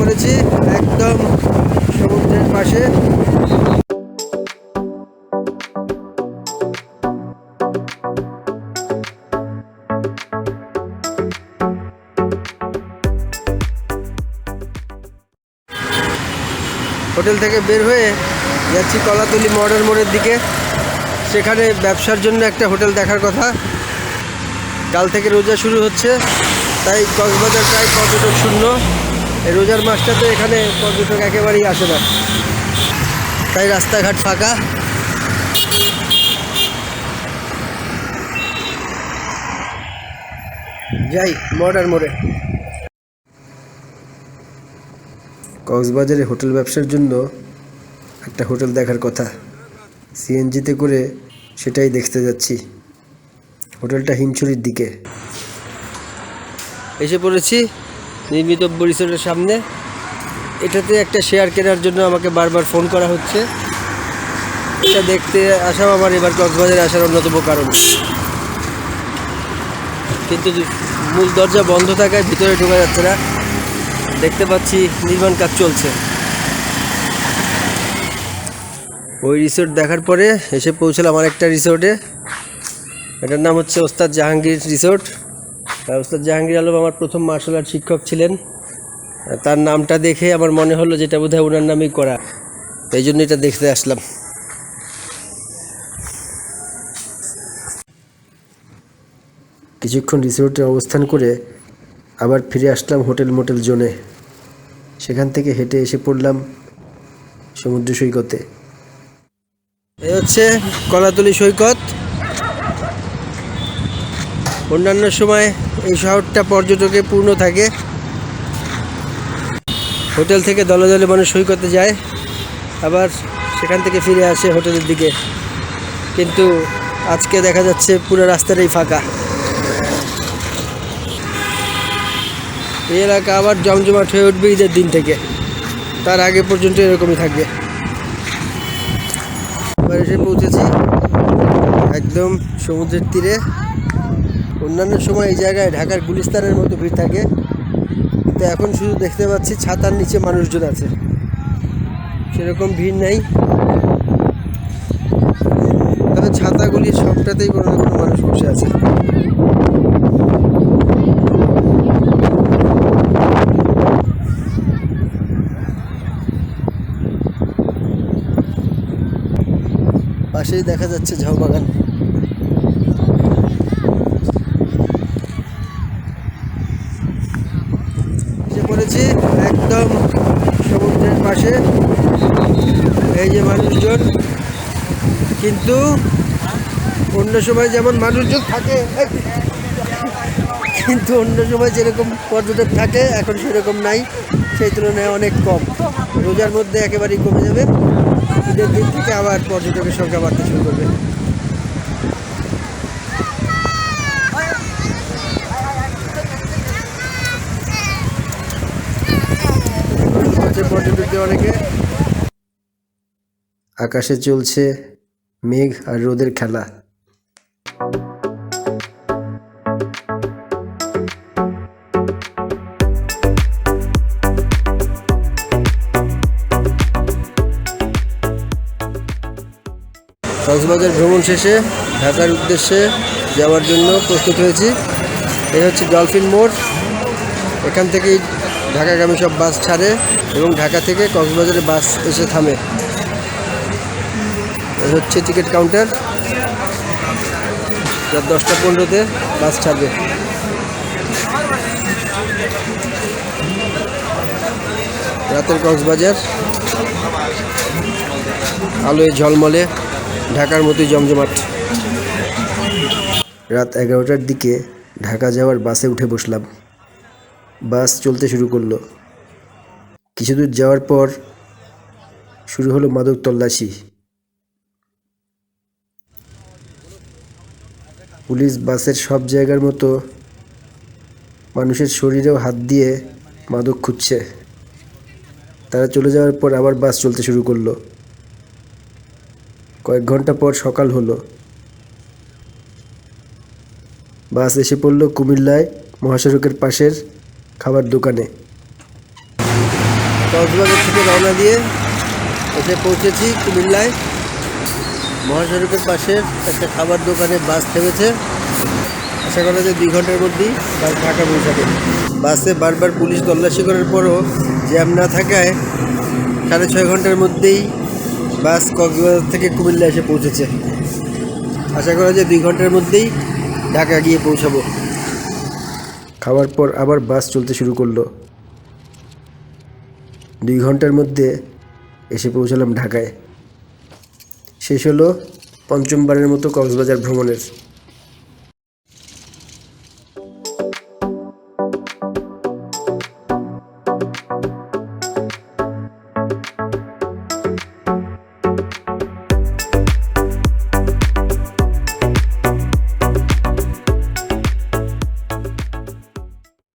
পড়েছি একদম সমুদ্রের পাশে। হোটেল থেকে বের হয়ে যাচ্ছি কলাতলি মডার্ন মোড়ের দিকে। সেখানে ব্যবসার জন্য একটা হোটেল দেখার কথা। কাল থেকে রোজা শুরু হচ্ছে, তাই কক্সবাজার প্রায় পর্যটক শূন্য? এই রোজার মাসটাতে এখানে পর্যটক একেবারেই আসে না। তাই রাস্তাঘাট ফাঁকা। যাই, মডার্ন মোড়ে। কক্সবাজারে হোটেল ব্যবসার জন্য একটা হোটেল দেখার কথা। সিএনজিতে করে সেটাই দেখতে যাচ্ছি। হোটেলটা হিমছড়ির দিকে। এসে পড়েছি নির্মিতব্য রিসোর্টের সামনে। এটাতে একটা শেয়ার কেনার জন্য আমাকে বারবার ফোন করা হচ্ছে। এটা দেখতে আসাও আমার এবার কক্সবাজারে আসার অন্যতম কারণ। কিন্তু মূল দরজা বন্ধ থাকায় ভিতরে ঢোকা যাচ্ছে না। দেখতে পাচ্ছি নির্মাণ কাজ চলছে। ওই রিসোর্ট দেখার পরে এসে পৌঁছলাম আরেকটা রিসোর্টে। এটার নাম হচ্ছে ওস্তাদ জাহাঙ্গীর রিসোর্ট। আর ওস্তাদ জাহাঙ্গীর আলম আমার প্রথম মার্শাল আর্ট শিক্ষক ছিলেন। তার নামটা দেখে আমার মনে হলো যেটা বোধহয় ওনার নামেই করা। এই জন্য এটা দেখতে আসলাম। কিছুক্ষণ রিসোর্টে অবস্থান করে আবার ফিরে আসলাম হোটেল মোটেল জোনে। সেখান থেকে হেঁটে এসে পড়লাম সমুদ্র সৈকতে। এই হচ্ছে কলাতলি সৈকত। অন্যান্য সময় এই শহরটা পর্যটকে পূর্ণ থাকে। হোটেল থেকে দলে দলে মানুষ সৈকতে যায়, আবার সেখান থেকে ফিরে আসে হোটেলের দিকে। কিন্তু আজকে দেখা যাচ্ছে পুরো রাস্তাটাই ফাঁকা। এই এলাকা আবার জমজমাট হয়ে উঠবে ঈদের দিন থেকে। তার আগে পর্যন্ত এরকমই থাকবে। এবার এসে পৌঁছেছি একদম সমুদ্রের তীরে। অন্যান্য সময় এই জায়গায় ঢাকার গুলিস্তানের মতো ভিড় থাকে। কিন্তু এখন শুধু দেখতে পাচ্ছি ছাতার নিচে মানুষজন আছে। সেরকম ভিড় নেই। তবে ছাতাগুলির সবটাতেই কোনো না কোনো মানুষ বসে আছে। পাশেই দেখা যাচ্ছে ঝাউ বাগান পড়েছি একদম সমুদ্রের পাশে। এই যে মানুষজন। কিন্তু অন্য সময় যেমন মানুষজন থাকে, কিন্তু অন্য সময় যেরকম পর্যটক থাকে, এখন সেরকম নাই। সেই তুলনায় অনেক কম। রোজার মধ্যে একেবারেই কমে যাবে। ঈদের দিন থেকে আবার পর্যটকের সংখ্যা বাড়তে শুরু করবে। অনেকে। আকাশে চলছে মেঘ আর রোদের খেলা। কক্সবাজার ভ্রমণ শেষে ঢাকার উদ্দেশ্যে যাওয়ার জন্য প্রস্তুত হয়েছি। এই হচ্ছে ডলফিন মোড়। এখান থেকেই ঢাকাগামী সব বাস ছাড়ে এবং ঢাকা থেকে কক্সবাজারে বাস এসে থামে। হচ্ছে টিকিট কাউন্টার। রাত দশটা পনেরোতে বাস ছাড়বে। রাতের কক্সবাজার। আলোয় ঝলমলে ঢাকার মতোই জমজমাট। রাত এগারোটার দিকে ঢাকা যাওয়ার বাসে উঠে বসলাম। বাস চলতে শুরু করল। কিছু দূর যাওয়ার পর শুরু হলো মাদক তল্লাশি। পুলিশ বাসের সব জায়গার মতো মানুষের শরীরেও হাত দিয়ে মাদক খুঁজছে। তারা চলে যাওয়ার পর আবার বাস চলতে শুরু করল। কয়েক ঘণ্টা পর সকাল হলো। বাস এসে পড়ল কুমিল্লায় মহাসড়কের পাশের খাবার দোকানে। কক্সবাজার থেকে রওনা দিয়ে এসে পৌঁছেছি কুমিল্লায়। মহাসড়কের পাশে একটা খাবার দোকানে বাস থেমেছে। আশা করা যায় দুই ঘণ্টার মধ্যেই বাস ঢাকা পৌঁছাবে। বাসে বারবার পুলিশ তল্লাশি করার পরও জ্যাম না থাকায় সাড়ে ছয় ঘণ্টার মধ্যেই বাস কক্সবাজার থেকে কুমিল্লা এসে পৌঁছেছে। আশা করা যায় দুই ঘণ্টার মধ্যেই ঢাকা গিয়ে পৌঁছাবো। খাওয়ার পর আবার বাস চলতে শুরু করল। দুই ঘণ্টার মধ্যে এসে পৌঁছালাম ঢাকায়। শেষ হলো পঞ্চমবারের মতো কক্সবাজার ভ্রমণের।